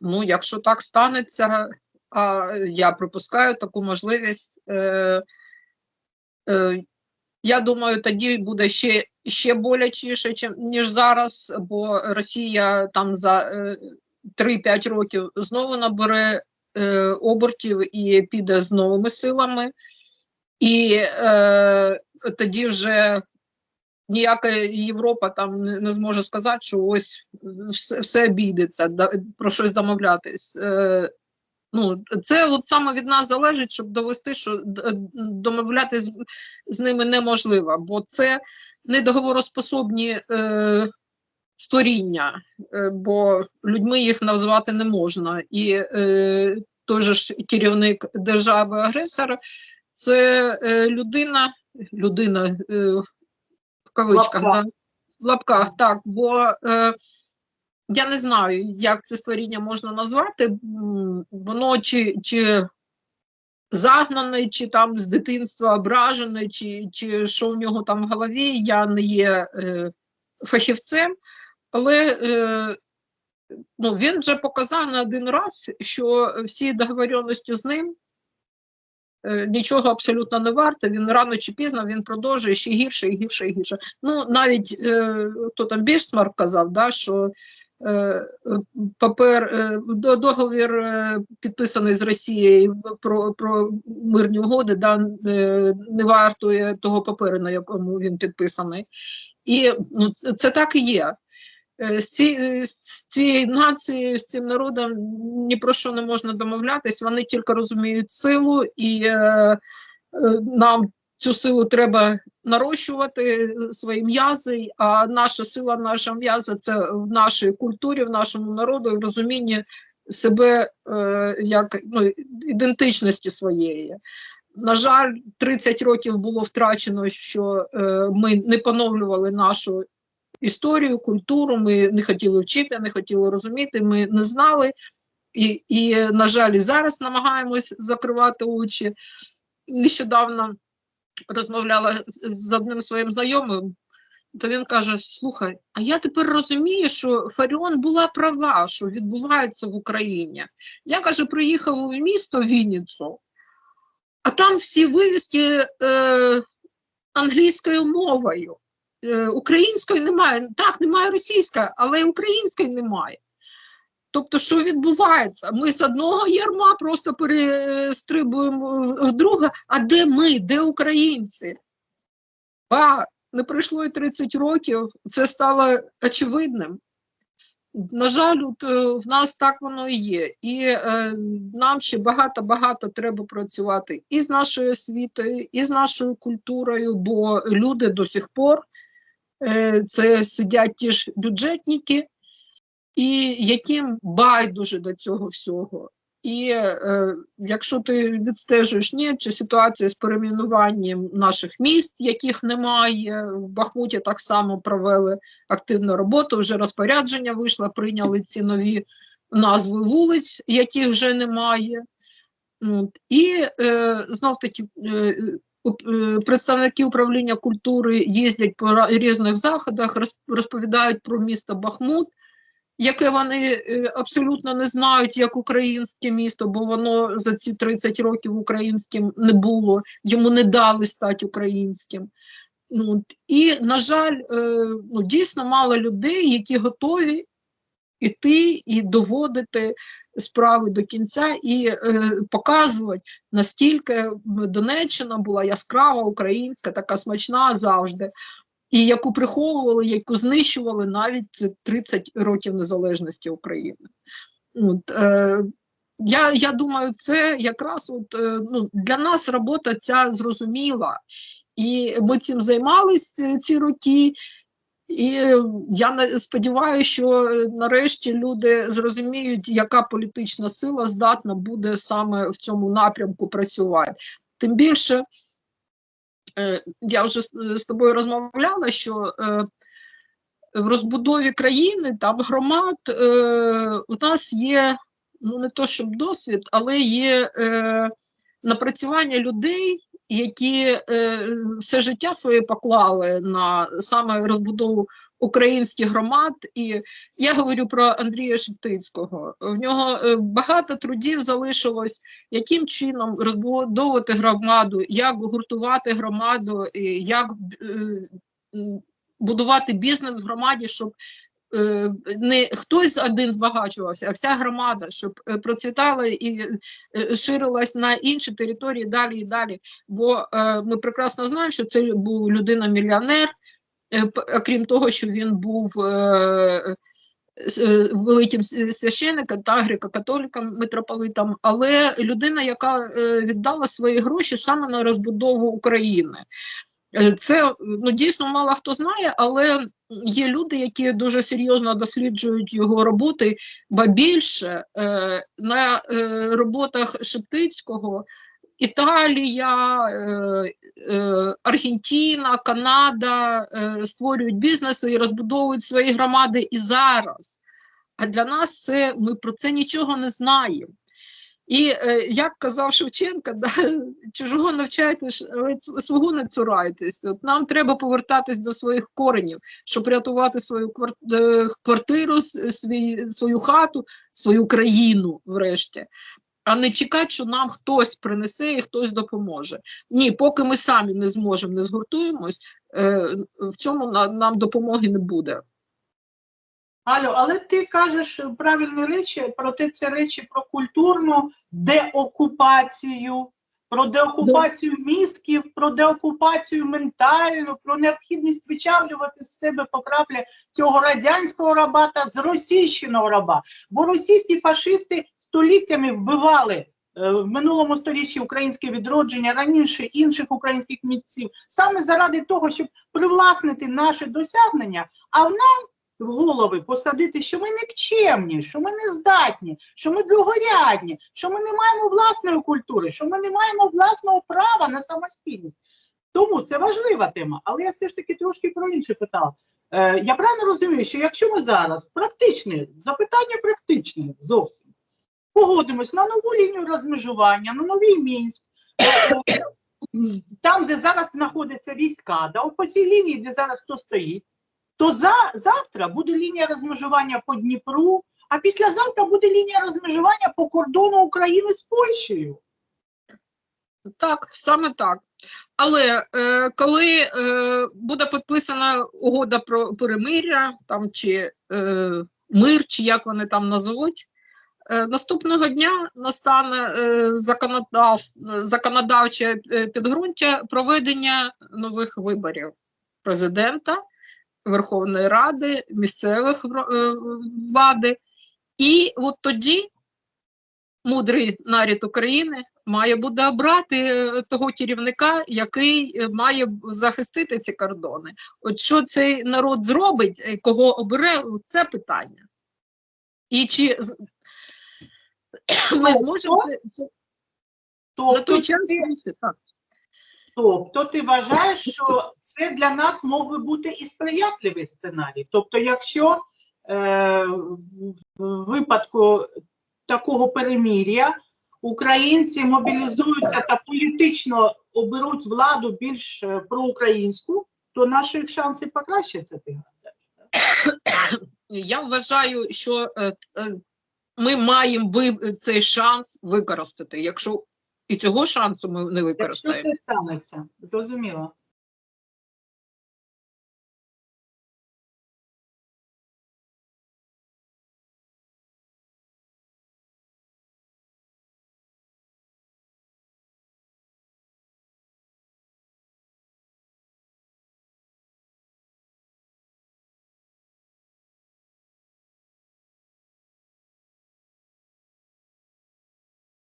Ну, якщо так станеться, а я припускаю таку можливість. Е, е, я думаю, тоді буде ще, ще болячіше, чим, ніж зараз, бо Росія там за е, 3-5 років знову набере е, обертів і піде з новими силами. І е, тоді вже ніяка Європа там не, зможе сказати, що ось все, все обійдеться, про щось домовлятись. Е, ну, це от саме від нас залежить, щоб довести, що д- домовлятись з, з ними неможливо, бо це недоговороспособні е, створіння, е, бо людьми їх назвати не можна. І е, той же ж керівник держави-агресора це е, людина, людина е, кавичках, лапках. да? в лапках, так, бо е, я не знаю, як це створіння можна назвати. Воно чи, чи загнане, чи там з дитинства ображене, чи, чи що в нього там в голові. Я не є е, фахівцем, але е, ну, він вже показав не один раз, що всі договоренності з ним нічого абсолютно не варте. Він рано чи пізно він продовжує ще гірше і гірше і гірше. Ну, навіть е, хто там Бішсмарк казав, да, що е, е, папер, е, договір е, підписаний з Росією про, про мирні угоди, да, е, не вартує того паперу, на якому він підписаний. І ну, це так і є. Е, З, ці, з цією нацією, з цим народом ні про що не можна домовлятись, вони тільки розуміють силу, і е, е, нам цю силу треба нарощувати свої м'язи, а наша сила, наша м'яза це в нашій культурі, в нашому народу, в розумінні себе е, як ну, ідентичності своєї. На жаль, 30 років було втрачено, що е, ми не поновлювали нашу історію, культуру, ми не хотіли вчити, не хотіли розуміти, ми не знали. І, і на жаль, і зараз намагаємось закривати очі. Нещодавно розмовляла з- одним своїм знайомим, то він каже: Слухай, а я тепер розумію, що Фаріон була права, що відбувається в Україні. Я каже, приїхав у місто Вінницю, а там всі вивіски е, англійською мовою. Е, української немає. Так, немає російської, але української немає. Тобто, що відбувається? Ми з одного ярма просто перестрибуємо в друге. А де ми? Де українці? А не пройшло і 30 років, це стало очевидним. На жаль, от, е, в нас так воно і є. І е, нам ще багато-багато треба працювати і з нашою освітою, і з нашою культурою, бо люди до сих пор це сидять ті ж бюджетники, і яким байдуже до цього всього. І е, якщо ти відстежуєш ні, чи ситуація з перейменуванням наших міст, яких немає, в Бахмуті так само провели активну роботу, вже розпорядження вийшло, прийняли ці нові назви вулиць, яких вже немає. І е, знов таки е, е, представники управління культури їздять по різних заходах, роз- розповідають про місто Бахмут, яке вони е, абсолютно не знають як українське місто, бо воно за ці 30 років українським не було, йому не дали стати українським. Ну, і, на жаль, е, ну, дійсно мало людей, які готові іти і доводити справи до кінця і е, показувати, настільки Донеччина була яскрава, українська, така смачна завжди, і яку приховували, яку знищували навіть це 30 років незалежності України. От, е, я, я думаю, це якраз от, е, ну, для нас робота ця зрозуміла. І ми цим займалися ці роки. І я на- сподіваюся, що е, нарешті люди зрозуміють, яка політична сила здатна буде саме в цьому напрямку працювати. Тим більше, е, я вже з, тобою розмовляла, що е, в розбудові країни, там громад, е, у нас є ну не то щоб досвід, але є е, напрацювання людей, які е, все життя своє поклали на саме розбудову українських громад. І я говорю про Андрія Шептицького. В нього е, багато трудів залишилось, яким чином розбудовувати громаду, як гуртувати громаду, як е, будувати бізнес в громаді, щоб не хтось один збагачувався, а вся громада, щоб е, процвітала і е, ширилась на інші території далі і далі. Бо е, ми прекрасно знаємо, що це був людина-мільйонер, е, окрім того, що він був е, е, великим священником та греко-католиком, митрополитом, але людина, яка е, віддала свої гроші саме на розбудову України. Е, Це ну дійсно мало хто знає, але є люди, які дуже серйозно досліджують його роботи, ба більше е, на е, роботах Шептицького Італія, е, Аргентина, Канада створюють бізнеси і розбудовують свої громади і зараз. А для нас це ми про це нічого не знаємо. І е, як казав Шевченко, да, чужого ц- свого не цурайтесь. От нам треба повертатись до своїх коренів, щоб рятувати свою е, квартиру, свій, свою хату, свою країну, врешті. А не чекати, що нам хтось принесе і хтось допоможе. Ні, поки ми самі не зможемо, не згуртуємось, е, в цьому на- нам допомоги не буде. Алло, але ти кажеш правильні речі, проте це речі про культурну деокупацію, про деокупацію мізків, про деокупацію ментальну, про необхідність вичавлювати з себе по краплі цього радянського раба та зросійщеного раба. Бо російські фашисти століттями вбивали е, в минулому столітті українське відродження, раніше інших українських митців, саме заради того, щоб привласнити наше досягнення, а в нам в голови посадити, що ми нікчемні, що ми не здатні, що ми другорядні, що ми не маємо власної культури, що ми не маємо власного права на самостійність. Тому це важлива тема. Але я все ж таки трошки про інше питав. Е, я правильно розумію, що якщо ми зараз практичне, запитання практичне зовсім, погодимось на нову лінію розмежування, на новий мінськ, е, там, де зараз знаходяться війська, да, по цій лінії, де зараз хто стоїть, то за, завтра буде лінія розмежування по Дніпру, а післязавтра буде лінія розмежування по кордону України з Польщею. Так, саме так. Але е, коли е, буде підписана угода про перемиря, там чи е, мир, чи як вони там назовуть, е, наступного дня настане е, законодав, законодавче е, підґрунтя проведення нових виборів президента, Верховної Ради, місцевих е, влади. І от тоді мудрий нарід України має буде обрати е, того керівника, який е, має захистити ці кордони. От що цей народ зробить, кого обере, це питання. І чи ми Тобто- зможемо це- на Тобто, той час так. Тобто ти вважаєш, що це для нас мог би бути і сприятливий сценарій. Тобто, якщо е, в випадку такого перемір'я українці мобілізуються та політично оберуть владу більш е, проукраїнську, то наші шанси покращаться. Ти гадаєш? Я вважаю, що е, е, ми маємо цей шанс використати. Якщо і цього шансу ми не Якщо використаємо. це станеться, зрозуміло.